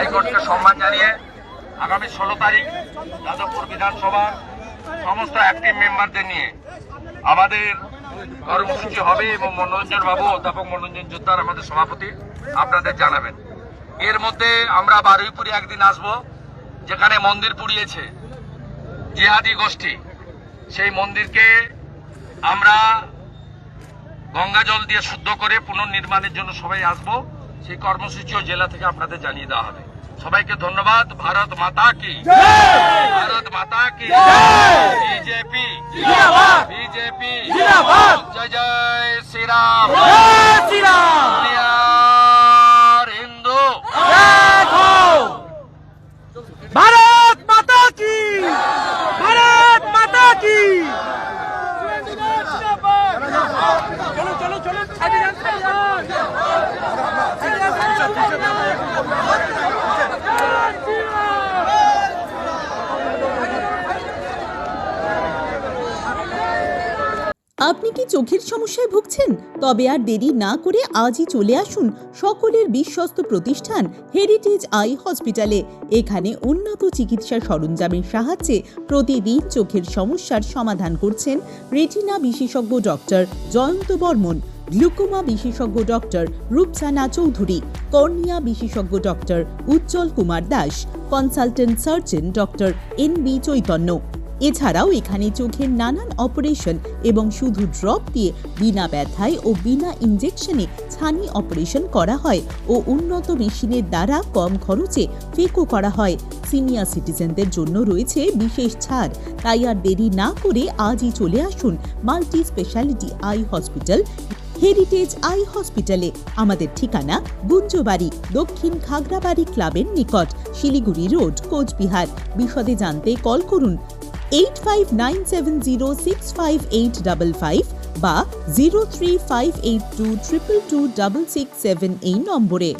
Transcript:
হাইকোর্টকে সম্মান জানিয়ে আগামী ষোলো তারিখ যাদবপুর বিধানসভার সমস্ত অ্যাক্টিভ মেম্বারদের নিয়ে আমাদের কর্মসূচি হবে এবং মনোরঞ্জন বাবু, অধ্যাপক মনোরঞ্জন যোদ্ধার আমাদের সভাপতি আপনাদের জানাবেন। এর মধ্যে আমরা বারুইপুরে একদিন আসব, যেখানে মন্দির পুড়িয়েছে, জিহাদি গোষ্ঠী। সেই মন্দিরকে আমরা গঙ্গা জল দিয়ে শুদ্ধ করে পুনর্নির্মাণের জন্য সবাই আসব। সেই কর্মসূচিও জেলা থেকে আপনাদের জানিয়ে দেওয়া হবে। সবাইকে ধন্যবাদ। ভারত মাতা কি? ভারত মাতা কি? বিজেপি। বিজেপি। জয় জয় শ্রীরাম। হিন্দু। ভারত আপনি কি চোখের সমস্যায় ভুগছেন? তবে আর দেরি না করে আজই চলে আসুন সকলের বিশ্বস্ত প্রতিষ্ঠান হেরিটেজ আই হসপিটালে এখানে উন্নত চিকিৎসা সরঞ্জামের সাহায্যে প্রতিদিন চোখের সমস্যার সমাধান করছেন রেটিনা বিশেষজ্ঞ ডক্টর জয়ন্ত বর্মন, গ্লুকোমা বিশেষজ্ঞ ডক্টর রূপসানা চৌধুরী, কর্নিয়া বিশেষজ্ঞ doctor Ujjwal Kumar Das, consultant surgeon doctor N B Chaitanya. এছাড়াও এখানে চোখের নানান অপারেশন এবং শুধু ড্রপ দিয়ে বিনা ব্যথায় ও বিনা ইনজেকশনে ছানি অপারেশন করা হয় ও উন্নত মেশিনের দ্বারা কম খরচে ফেকো করা হয়। সিনিয়র সিটিজেনদের জন্য রয়েছে বিশেষ ছাড়। তাই আর দেরি না করে আজই চলে আসুন multi speciality eye hospital, heritage eye হসপিটালে। আমাদের ঠিকানা গুঞ্জবাড়ি, দক্ষিণ খাগড়াবাড়ি ক্লাবের নিকট, শিলিগুড়ি রোড, কোচবিহার। বিশদে জানতে কল করুন eight five nine seven zero six five eight double five বা zero three five eight two triple two double six seven এই নম্বরে।